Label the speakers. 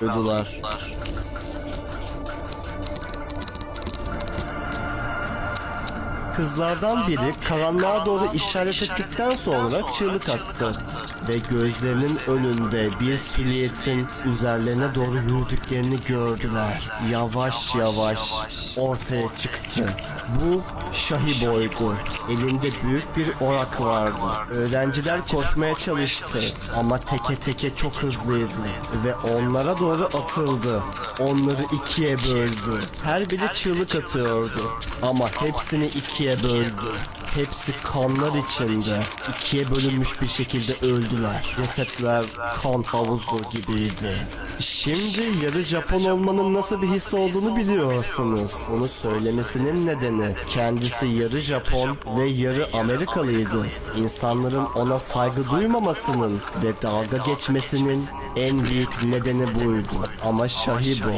Speaker 1: Duydular. Kızlardan biri karanlığa doğru işaret ettikten sonra çığlık attı. Ve gözlerinin önünde bir silüetin üzerlerine doğru yürüdüklerini gördüler. Yavaş yavaş ortaya çıktı. Bu Şahiboy'du. Elinde büyük bir orak vardı. Öğrenciler koşmaya çalıştı ama teke teke çok hızlıydı ve onlara doğru atıldı. Onları ikiye böldü. Her biri çığlık atıyordu ama hepsini ikiye böldü. Hepsi kanlar içinde ikiye bölünmüş bir şekilde öldüler. Cesetler kan havuzu gibiydi. Şimdi yarı Japon olmanın nasıl bir his olduğunu biliyorsunuz. Bunu söylemesinin nedeni kendisi yarı Japon ve yarı Amerikalıydı. İnsanların ona saygı duymamasının ve dalga geçmesinin en büyük nedeni buydu. Ama Shahibo